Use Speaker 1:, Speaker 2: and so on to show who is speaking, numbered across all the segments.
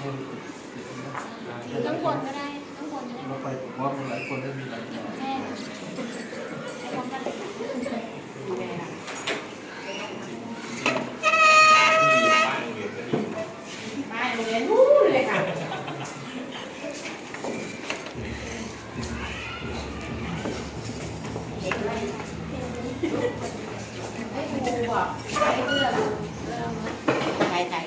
Speaker 1: อยู่ข้างบนก็ได้ข้างบนก็ได้
Speaker 2: รถไฟผมว่ามันหลายคนได้มีหลายอย่าง
Speaker 1: แม่ใช้พร้อมกันเลยค่ะ
Speaker 3: ดูแลล่ะ
Speaker 4: มีป้ายโรงเรียนก็ดี
Speaker 3: ไปโรงเรียนนู้นเลยค่ะ เด็กไล่ให้ครูบอกใช้เรื่องเรื่องใช้ใช้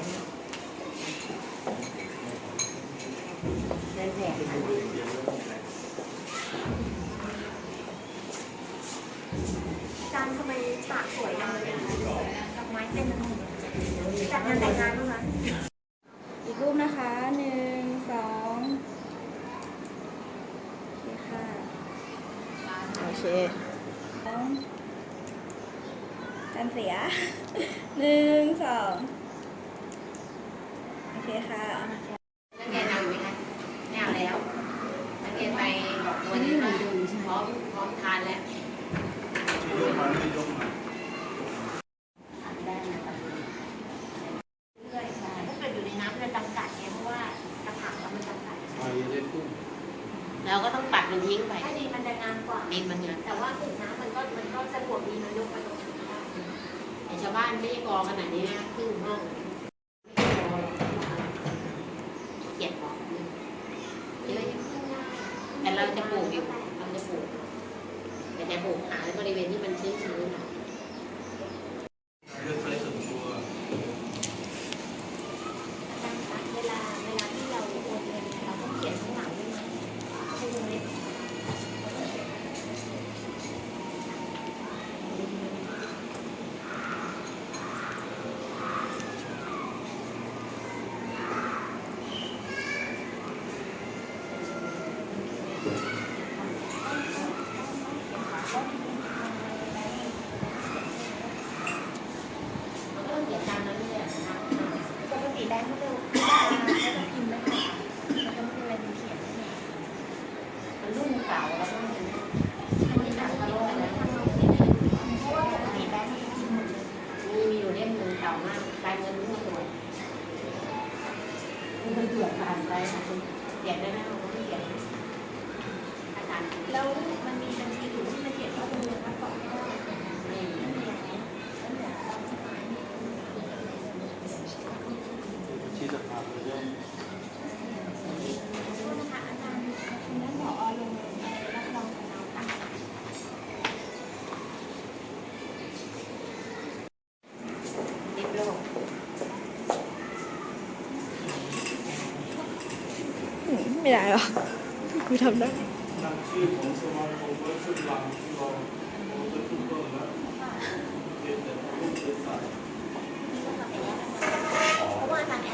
Speaker 3: เดินแจก
Speaker 1: จานทำไมฉากสวยจังเลยดอกไม้เต็มไปหมดจัดงานแต่งงานมั้งคะ
Speaker 5: อีกรูปนะคะหนึ่งสองโอเคค่ะ
Speaker 3: โอเค
Speaker 5: สองจันเสีย หนึ่งสองโอเคค่ะ
Speaker 3: นเอาไหมคะไม่เอาแล้ว นักเรียนไปบอกตัวนี้ว่าพร้อมพร้อมทานแล้ว
Speaker 2: ที่ยกมาที่ยกมา
Speaker 3: ทานได้นะตอนนี้เรื่อยใช่
Speaker 1: ถ้าเกิดอยู่ในน้ำมันจะจำกัดไงเพราะว่ากระถางเรามันจำกัด
Speaker 2: ไปเล่นกุ้ง
Speaker 3: เราก็ต้องปัดมันทิ้งไป
Speaker 1: ถ้าดีมันจะงามกว่า
Speaker 3: ดินมันเงิน
Speaker 1: แต่ว่าถึงน้ำมันก็มันก็สะดวกดีมันยกไปตรงนี้ได้
Speaker 3: แต่ชาวบ้านไม่ได้กองขนาดนี้นะครึ่งห้องเกียดบอกเยอะอยู่แต่เราจะปลูกอยู่เราจะปลูก แต่จะปลูกหาในบริเวณที่มันชื้นๆหน่อย
Speaker 2: เรื่องไฟส่วนตัว
Speaker 1: อาจารย์คะเวลาเวลาที่เราโอนเงินเนี่ยเราต้องเขียนข้างหลังด้วยไหมให้วงเล็บ
Speaker 3: มันก็ต้องเขียนตามนั้นเลยนะคะ
Speaker 1: ปกติแบงค์เขาจะเขาจะพิมพ์ไม่ได้ค่ะมันจะไม่เป็นเขียนไม่ได้
Speaker 3: มันรุ่นเก่าแล้วก็มัน
Speaker 1: อันนี้ต่างกันเลยนะทางเราเขียนได้เพราะว่าปกติแบงค์เขาจะพิมพ์หมดเลย
Speaker 3: มีมีอยู่เล่มหนึ่งเก่ามากลายเงินรุ่นตัวมัน เกือบผ่านไปค่ะคุณเขียนได้ไหมคราไม่เขียนอาจารย์
Speaker 1: แล้วมันมีบัญชีอยู่ที่มันเขียนข้อมูลมาก่อนไม่ได้
Speaker 3: ไม่
Speaker 1: ไม่มีอย่างนี้แล้วเดี๋ยวเราจะพา
Speaker 2: ไปเรื่อง
Speaker 1: โทษนะคะอาจารย์คุณท่านผอลงรับรองของเราค่ะ
Speaker 3: ดิบโลก
Speaker 5: อืม ไม่ได้หรอ กูทำได้
Speaker 2: ชื่อของสมาคมเวิร์กชุดลังที่รองโอ้จะทุกคนแล้วเรียนแต่ลูกาย
Speaker 1: เพราะว่าอาจารย์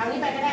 Speaker 1: เอานี้
Speaker 3: ไป
Speaker 2: ก็ได้